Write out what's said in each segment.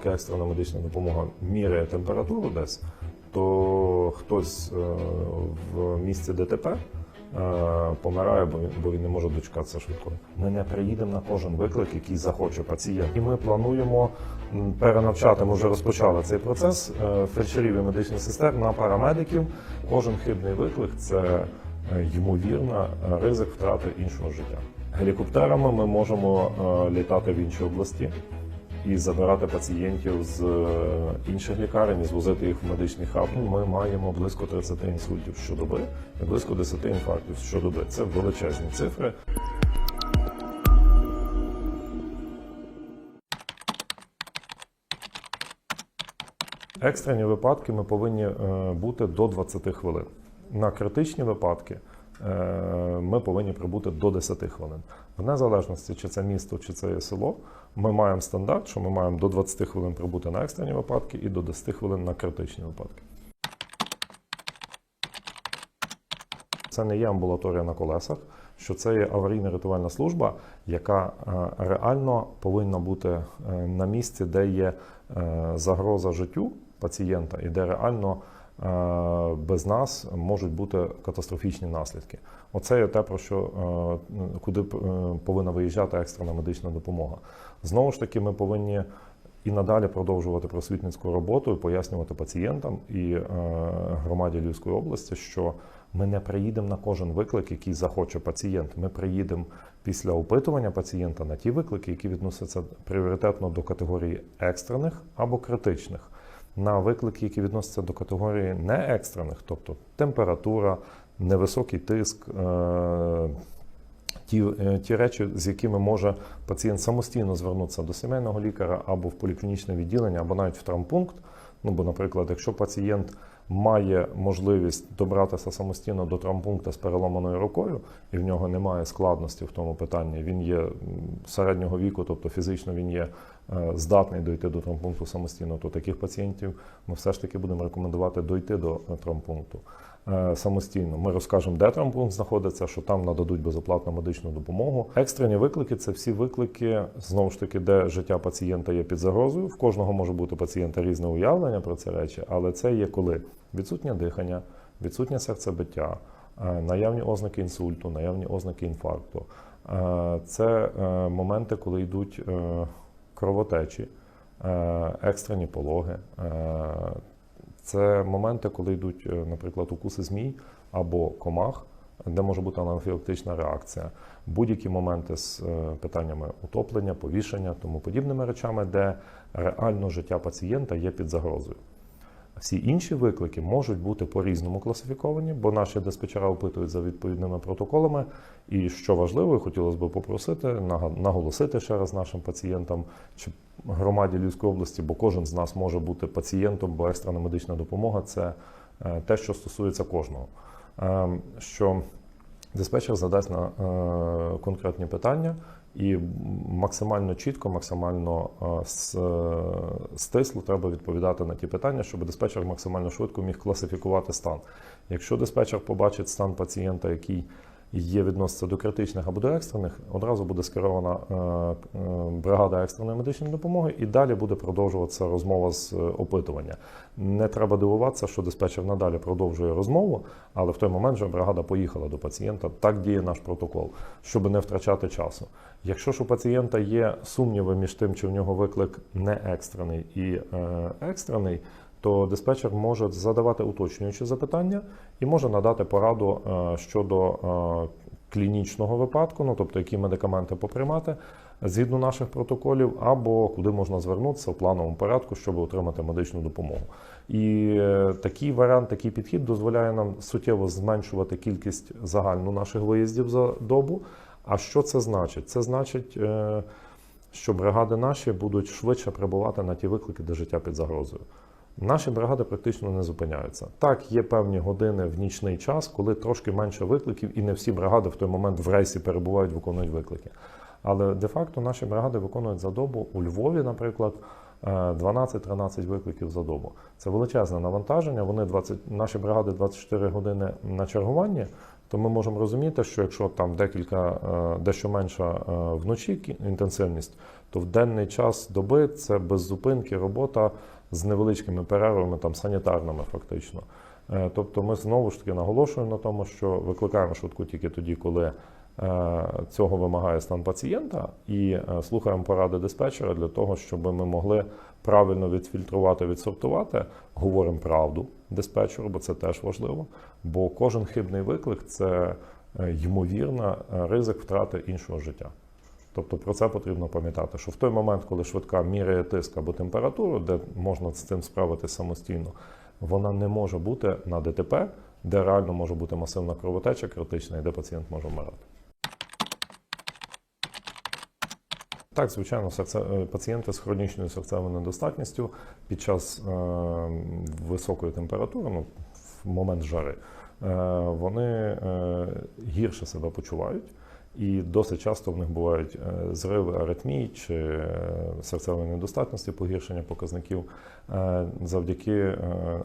поки екстрена медична допомога міряє температуру десь, то хтось е, в місці ДТП е, помирає, бо він, не може дочекатися швидкої. Ми не приїдемо на кожен виклик, який захоче пацієнт. І ми плануємо перенавчати. Ми вже розпочали цей процес е, фельдшерів і медичних сестер на парамедиків. Кожен хибний виклик це ймовірна е, ризик втрати іншого життя. Гелікоптерами ми можемо літати в інші області і забирати пацієнтів з е, інших лікарень і звозити їх в медичний хаб. Ми маємо близько 30 інсультів щодоби і близько 10 інфарктів щодоби. Це величезні цифри. Екстрені випадки ми повинні е, бути до 20 хвилин. На критичні випадки е, ми повинні прибути до 10 хвилин. В незалежності, чи це місто, чи це є село, ми маємо стандарт, що ми маємо до 20 хвилин прибути на екстрені випадки і до 10 хвилин на критичні випадки. Це не є амбулаторія на колесах, що це є аварійна рятувальна служба, яка е, реально повинна бути е, на місці, де є е, загроза життю пацієнта і де реально без нас можуть бути катастрофічні наслідки. Оце є те, про що е, куди е, повинна виїжджати екстрена медична допомога. Знову ж таки, ми повинні і надалі продовжувати просвітницьку роботу і пояснювати пацієнтам і е, громаді Львівської області, що ми не приїдемо на кожен виклик, який захоче пацієнт. Ми приїдемо після опитування пацієнта на ті виклики, які відносяться пріоритетно до категорії екстрених або критичних. На виклики, які відносяться до категорії неекстрених, тобто температура, невисокий тиск, е, ті, е, ті речі, з якими може пацієнт самостійно звернутися до сімейного лікаря або в поліклінічне відділення, або навіть в травмпункт. Ну, бо, наприклад, якщо пацієнт має можливість добратися самостійно до травмпункту з переломаною рукою, і в нього немає складності в тому питанні, він є середнього віку, тобто фізично він є е, здатний дойти до травмпункту самостійно, то таких пацієнтів ми все ж таки будемо рекомендувати дойти до е, травмпункту самостійно. Ми розкажемо, де травмпункт знаходиться, що там нададуть безоплатну медичну допомогу. Екстрені виклики це всі виклики, знову ж таки, де життя пацієнта є під загрозою. В кожного може бути пацієнта різне уявлення про ці речі, але це є коли відсутнє дихання, відсутнє серцебиття, е, наявні ознаки інсульту, наявні ознаки інфаркту. Е, Це е, моменти, коли йдуть е, кровотечі, е, екстрені пологи. Це моменти, коли йдуть, е, наприклад, укуси змій або комах, де може бути анафілактична реакція, будь-які моменти з е, питаннями утоплення, повішення, тому подібними речами, де реально життя пацієнта є під загрозою. Всі інші виклики можуть бути по-різному класифіковані, бо наші диспетчера опитують за відповідними протоколами. І що важливо, хотілося б попросити, наголосити ще раз нашим пацієнтам чи громаді Львівської області, бо кожен з нас може бути пацієнтом, бо екстрена медична допомога це е, те, що стосується кожного. Ем, Що диспетчер задасть на е, конкретні питання і максимально чітко, максимально е, с- е, стисло треба відповідати на ті питання, щоб диспетчер максимально швидко міг класифікувати стан. Якщо диспетчер побачить стан пацієнта, який є відноситься до критичних або до екстрених, одразу буде скерована е, е, бригада екстреної медичної допомоги, і далі буде продовжуватися розмова з е, опитування. Не треба дивуватися, що диспетчер надалі продовжує розмову, але в той момент вже бригада поїхала до пацієнта. Так діє наш протокол, щоб не втрачати часу. Якщо ж у пацієнта є сумніви між тим, чи в нього виклик не екстрений і екстрений, то диспетчер може задавати уточнюючі запитання і може надати пораду е, щодо е, клінічного випадку, ну тобто які медикаменти поприймати згідно наших протоколів, або куди можна звернутися в плановому порядку, щоб отримати медичну допомогу. І е, такий варіант, такий підхід дозволяє нам суттєво зменшувати кількість загальну наших виїздів за добу. А що це значить? Це значить, що бригади наші будуть швидше прибувати на ті виклики, де життя під загрозою. Наші бригади практично не зупиняються. Так, є певні години в нічний час, коли трошки менше викликів, і не всі бригади в той момент в рейсі перебувають, виконують виклики. Але де-факто наші бригади виконують за добу у Львові, наприклад, е, 12-13 викликів за добу. Це величезне навантаження. Вони 20, наші бригади 24 години на чергуванні. То ми можемо розуміти, що якщо там декілька, е, дещо менша е, вночі інтенсивність, то в денний час доби це без зупинки робота з невеличкими перервами, там санітарними фактично. Е, Тобто ми знову ж таки наголошуємо на тому, що викликаємо швидку тільки тоді, коли е, цього вимагає стан пацієнта, і е, слухаємо поради диспетчера для того, щоб ми могли правильно відфільтрувати, відсортувати, говоримо правду диспетчеру, бо це теж важливо. Бо кожен хибний виклик це ймовірна ризик втрати іншого життя. Тобто про це потрібно пам'ятати, що в той момент, коли швидка міряє тиск або температуру, де можна з цим справитися самостійно, вона не може бути на ДТП, де реально може бути масивна кровотеча критична і де пацієнт може вмирати. Так, звичайно, серце... е, пацієнти з хронічною серцевою недостатністю під час е, високої температури, ну, в момент жари, е, вони е, гірше себе почувають. І досить часто в них бувають е, зриви аритмій чи е, серцевої недостатності, погіршення показників е, завдяки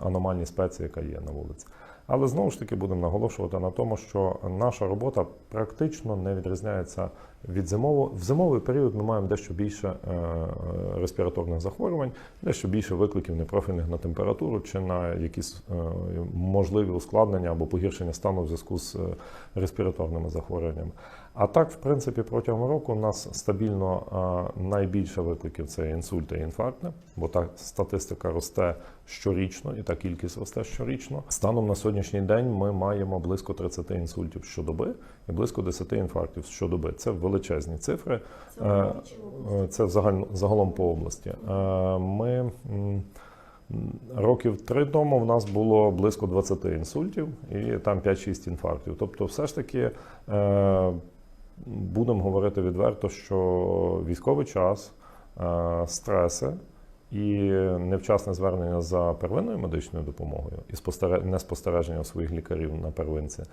аномальній спеції, яка є на вулиці. Але знову ж таки будемо наголошувати на тому, що наша робота практично не відрізняється від зимового. В зимовий період ми маємо дещо більше респіраторних захворювань, дещо більше викликів непрофільних на температуру чи на якісь можливі ускладнення або погіршення стану в зв'язку з респіраторними захворюваннями. А так, в принципі, протягом року у нас стабільно е, найбільше викликів це інсульти і інфаркти, бо та статистика росте щорічно і та кількість росте щорічно. Станом на сьогоднішній день ми маємо близько 30 інсультів щодоби і близько 10 інфарктів щодоби. Це величезні цифри. Це? Е, Це взагалі загалом по області. Е, Ми років три тому в нас було близько 20 інсультів і там 5-6 інфарктів. Тобто, все ж таки. Будемо говорити відверто, що військовий час, е, стреси і невчасне звернення за первинною медичною допомогою і неспостереження своїх лікарів на первинці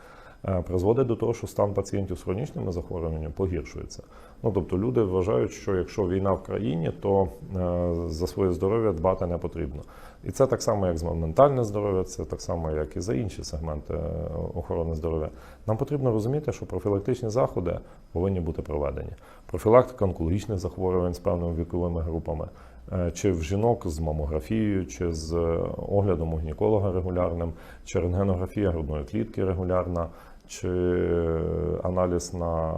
е, призводить до того, що стан пацієнтів з хронічними захворюваннями погіршується. Ну тобто люди вважають, що якщо війна в країні, то е, за своє здоров'я дбати не потрібно. І це так само, як за ментальне здоров'я, це так само, як і за інші сегменти е, охорони здоров'я. Нам потрібно розуміти, що профілактичні заходи повинні бути проведені. Профілактика онкологічних захворювань з певними віковими групами, чи в жінок з мамографією, чи з е, оглядом у гінеколога регулярним, чи рентгенографія грудної клітки регулярна, чи е, аналіз на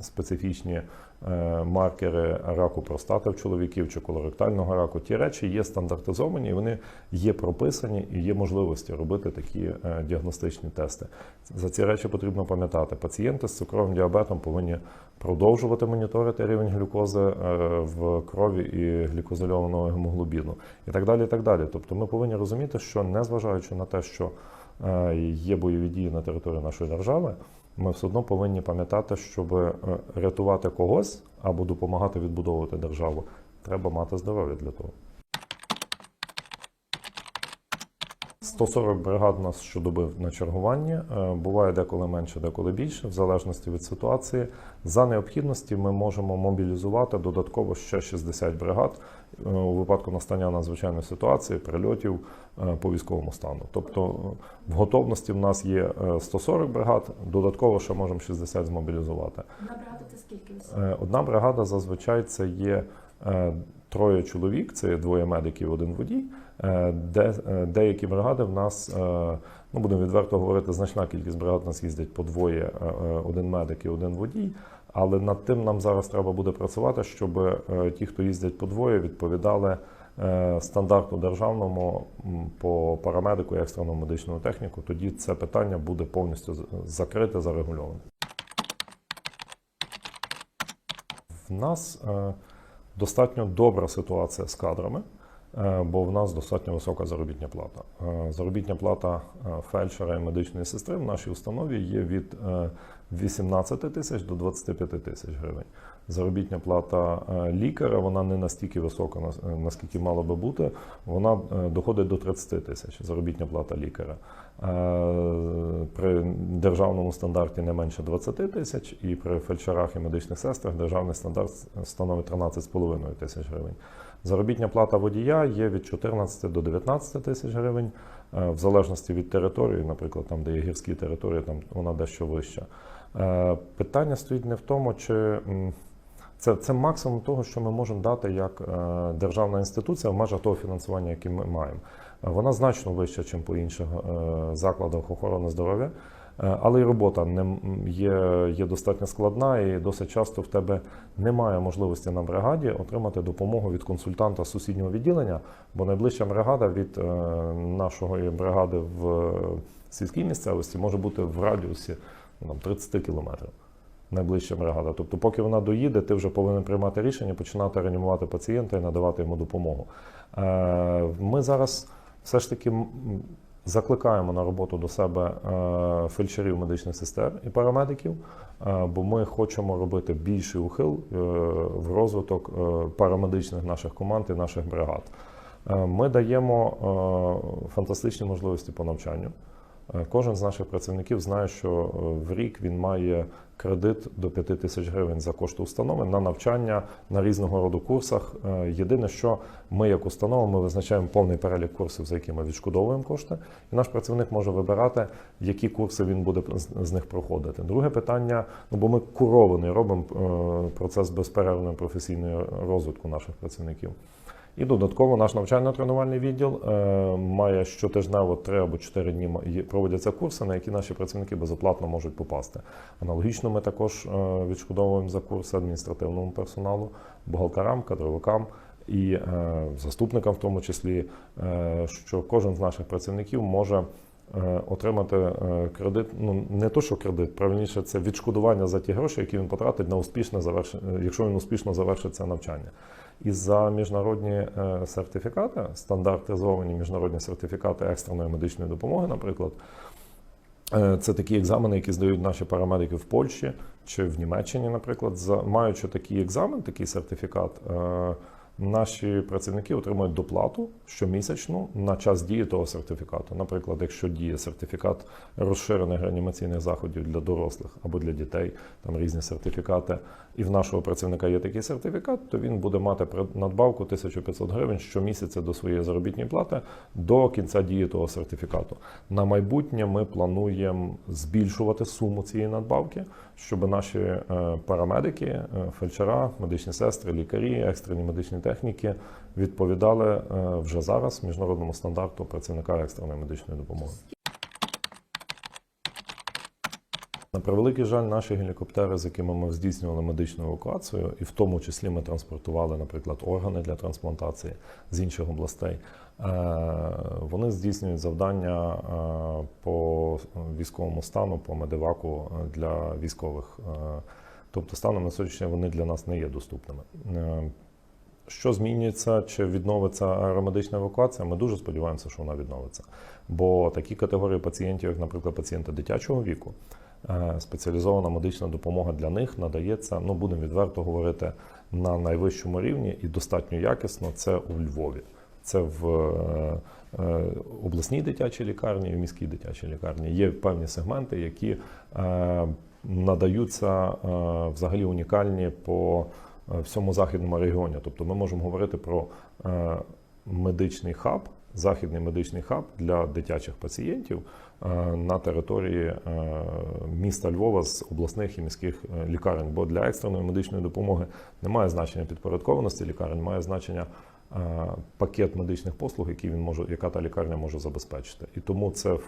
специфічні е, маркери раку простати в чоловіків чи колоректального раку. Ті речі є стандартизовані, вони є прописані і є можливості робити такі е, діагностичні тести. За ці речі потрібно пам'ятати. Пацієнти з цукровим діабетом повинні продовжувати моніторити рівень глюкози в крові і глікозильованого гемоглобіну і так далі. І так далі. Тобто ми повинні розуміти, що незважаючи на те, що є бойові дії на території нашої держави, ми все одно повинні пам'ятати, щоб е, рятувати когось або допомагати відбудовувати державу, треба мати здоров'я для того. 140 бригад у нас щодоби на чергуванні. Е, Буває деколи менше, деколи більше, в залежності від ситуації. За необхідності ми можемо мобілізувати додатково ще 60 бригад е, у випадку настання надзвичайної ситуації, прильотів е, по військовому стану. Тобто е, в готовності в нас є е, 140 бригад, додатково ще можемо 60 змобілізувати. Одна бригада це скільки? Е, Одна бригада зазвичай це є е, троє чоловік, це двоє медиків, один водій. Е, Де, е, деякі бригади в нас, е, ну будемо відверто говорити, значна кількість бригад у нас їздять по двоє, е, е, один медик і один водій. Але над тим нам зараз треба буде працювати, щоб е, ті, хто їздять по двоє, відповідали е, стандарту державному по парамедику і екстреному медичному техніку. Тоді це питання буде повністю закрите, зарегульоване. В нас е, достатньо добра ситуація з кадрами, бо в нас достатньо висока заробітня плата. Е, Заробітня плата е, фельдшера і медичної сестри в нашій установі є від е, 18 тисяч до 25 тисяч гривень. Заробітня плата е, лікаря вона не настільки висока, е, наскільки мала би бути. Вона е, доходить до 30 тисяч. Заробітня плата лікаря. Е, При державному стандарті не менше 20 тисяч, і при фельдшерах і медичних сестрах державний стандарт становить 13,5 тисяч гривень. Заробітня плата водія є від 14 до 19 тисяч гривень, е, в залежності від території, наприклад, там, де є гірські території, там вона дещо вища. Е, Питання стоїть не в тому, чи Це, це максимум того, що ми можемо дати як е, державна інституція в межах того фінансування, яке ми маємо. Вона значно вища, ніж по інших закладах охорони здоров'я. Е, Але й робота не є, є достатньо складна, і досить часто в тебе немає можливості на бригаді отримати допомогу від консультанта сусіднього відділення, бо найближча бригада від е, нашої бригади в е, сільській місцевості може бути в радіусі ну, там, 30 кілометрів. Найближча бригада. Тобто, поки вона доїде, ти вже повинен приймати рішення, починати реанімувати пацієнта і надавати йому допомогу. Ми зараз все ж таки закликаємо на роботу до себе е, фельдшерів медичних сестер і парамедиків, е, бо ми хочемо робити більший ухил е, в розвиток парамедичних наших команд і наших бригад. Ми даємо фантастичні можливості по навчанню. Е, Кожен з наших працівників знає, що е, в рік він має кредит до 5 тисяч гривень за кошти установи на навчання на різного роду курсах. Е, Єдине, що ми, як установа, ми визначаємо повний перелік курсів, за які ми відшкодовуємо кошти, і наш працівник може вибирати, які курси він буде з- них проходити. Друге питання: ну бо ми курований робимо процес безперервного професійного розвитку наших працівників. І додатково наш навчально-тренувальний відділ е, має щотижнево 3 або 4 дні проводяться курси, на які наші працівники безоплатно можуть попасти. Аналогічно ми також е, відшкодовуємо за курси адміністративному персоналу, бухгалтерам, кадровикам і е, заступникам, в тому числі, що кожен з наших працівників може. Отримати кредит, ну не то, що кредит, правильніше це відшкодування за ті гроші, які він потратить на успішне завершення, якщо він успішно завершить це навчання. І за міжнародні е, сертифікати, стандартизовані міжнародні сертифікати екстреної медичної допомоги, наприклад, е, це такі екзамени, які здають наші парамедики в Польщі чи в Німеччині, наприклад, маючи такий екзамен, такий сертифікат. е, Наші працівники отримують доплату щомісячну на час дії того сертифікату. Наприклад, якщо діє сертифікат розширених реанімаційних заходів для дорослих або для дітей, там різні сертифікати, і в нашого працівника є такий сертифікат, то він буде мати надбавку 1500 гривень щомісяця до своєї заробітної плати до кінця дії того сертифікату. На майбутнє ми плануємо збільшувати суму цієї надбавки, щоб наші е, парамедики, е, фельдшера, медичні сестри, лікарі, екстрені медичні техніки відповідали е, вже зараз міжнародному стандарту працівника екстреної медичної допомоги. На превеликий жаль, наші гелікоптери, з якими ми здійснювали медичну евакуацію, і в тому числі ми транспортували, наприклад, органи для трансплантації з інших областей. е, Вони здійснюють завдання е, по військовому стану, по медиваку е, для військових. Тобто, станом на сьогоднішній вони для нас не є доступними. Що змінюється, чи відновиться аеромедична евакуація? Ми дуже сподіваємося, що вона відновиться. Бо такі категорії пацієнтів, як, наприклад, пацієнти дитячого віку, спеціалізована медична допомога для них надається, ну будемо відверто говорити, на найвищому рівні і достатньо якісно. Це у Львові. Це в е, е, обласній дитячій лікарні в міській дитячій лікарні. Є певні сегменти, які е, надаються е, взагалі унікальні по е, всьому західному регіоні. Тобто ми можемо говорити про е, медичний хаб, західний медичний хаб для дитячих пацієнтів е, на території е, міста Львова з обласних і міських е, лікарень. Бо для екстреної медичної допомоги немає значення підпорядкованості лікарень, має значення е, пакет медичних послуг, які він може, яка та лікарня може забезпечити. І тому це е,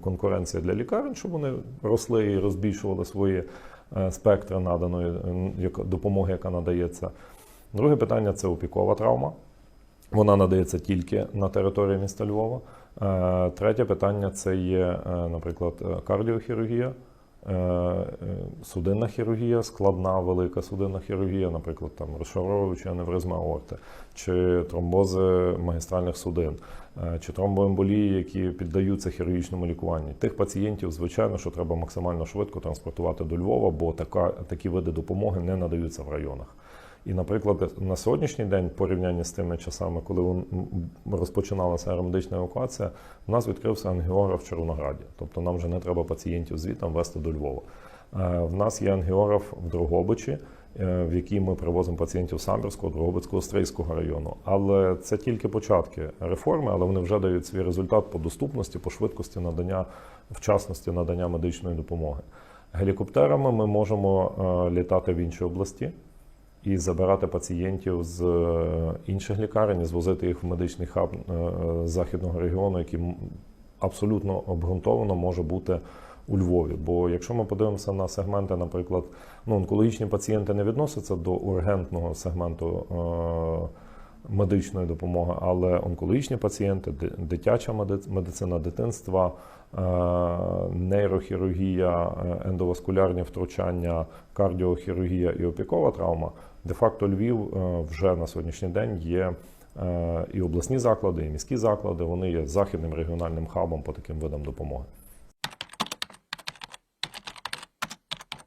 конкуренція для лікарень, щоб вони росли і розбільшували свої е, спектри наданої е, допомоги, яка надається. Друге питання це опікова травма. Вона надається тільки на території міста Львова. Е, Третє питання це є, е, наприклад, е, кардіохірургія, судинна хірургія, складна велика судинна хірургія, наприклад, там розшаровуюча аневризма аорти, чи тромбози магістральних судин, чи тромбоемболії, які піддаються хірургічному лікуванню. Тих пацієнтів, звичайно, що треба максимально швидко транспортувати до Львова, бо така, такі види допомоги не надаються в районах. І, наприклад, на сьогоднішній день, в порівнянні з тими часами, коли розпочиналася аеромедична евакуація, у нас відкрився ангіограф в Чорнограді. Тобто нам вже не треба пацієнтів звідти везти до Львова. Е, В нас є ангіограф в Дрогобичі, е, в який ми привозимо пацієнтів Самбірського, Дрогобицького, Стрийського району. Але це тільки початки реформи, але вони вже дають свій результат по доступності, по швидкості надання, вчасності надання медичної допомоги. Гелікоптерами ми можемо е, літати в інші області. І забирати пацієнтів з е, інших лікарень, і звозити їх в медичний хаб е, західного регіону, який абсолютно обґрунтовано може бути у Львові. Бо якщо ми подивимося на сегменти, наприклад, ну, онкологічні пацієнти не відносяться до ургентного сегменту е, медичної допомоги, але онкологічні пацієнти, ди- дитяча медицина дитинства, е, нейрохірургія, е, ендоваскулярні втручання, кардіохірургія і опікова травма, де-факто Львів е, вже на сьогоднішній день є. е, І обласні заклади, і міські заклади вони є західним регіональним хабом по таким видам допомоги.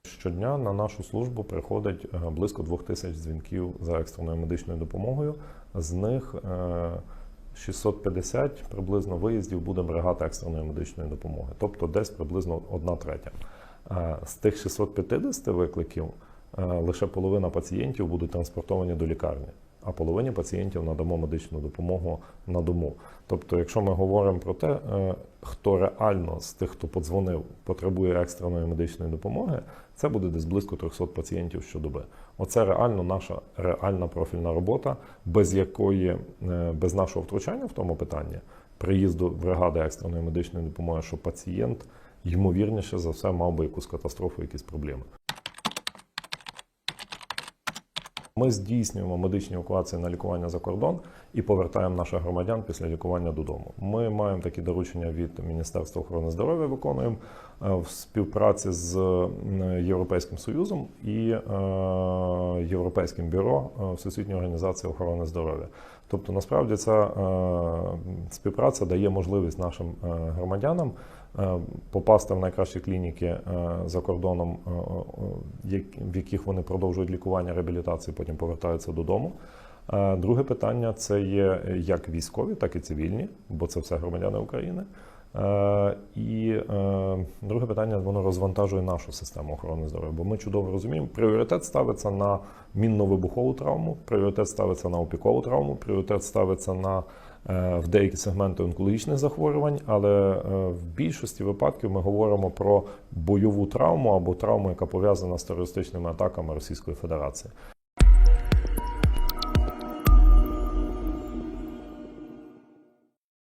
Щодня на нашу службу приходить близько двох тисяч дзвінків за екстреною медичною допомогою. З них 650 приблизно виїздів буде бригада екстреної медичної допомоги, тобто десь приблизно одна третя. З тих 650 викликів лише половина пацієнтів будуть транспортовані до лікарні, а половині пацієнтів надамо медичну допомогу на дому. Тобто, якщо ми говоримо про те, е, хто реально з тих, хто подзвонив, потребує екстреної медичної допомоги, це буде десь близько 300 пацієнтів щодоби. Оце реально наша реальна профільна робота, без якої е, без нашого втручання в тому питанні, приїзду бригади екстреної медичної допомоги, що пацієнт ймовірніше за все мав би якусь катастрофу, якісь проблеми. Ми здійснюємо медичні евакуації на лікування за кордон і повертаємо наших громадян після лікування додому. Ми маємо такі доручення від Міністерства охорони здоров'я, виконуємо е, в співпраці з Європейським Союзом і е, Європейським бюро е, Всесвітньої організації охорони здоров'я. Тобто, насправді ця е, співпраця дає можливість нашим е, громадянам е, попасти в найкращі клініки е, за кордоном, е, е, в яких вони продовжують лікування, реабілітацію, потім повертаються додому. Е, Друге питання це є як військові, так і цивільні, бо це все громадяни України. Е, І е, друге питання воно розвантажує нашу систему охорони здоров'я, бо ми чудово розуміємо, пріоритет ставиться на мінно-вибухову травму, пріоритет ставиться на опікову травму, пріоритет ставиться на е, в деякі сегменти онкологічних захворювань, але е, в більшості випадків ми говоримо про бойову травму або травму, яка пов'язана з терористичними атаками Російської Федерації.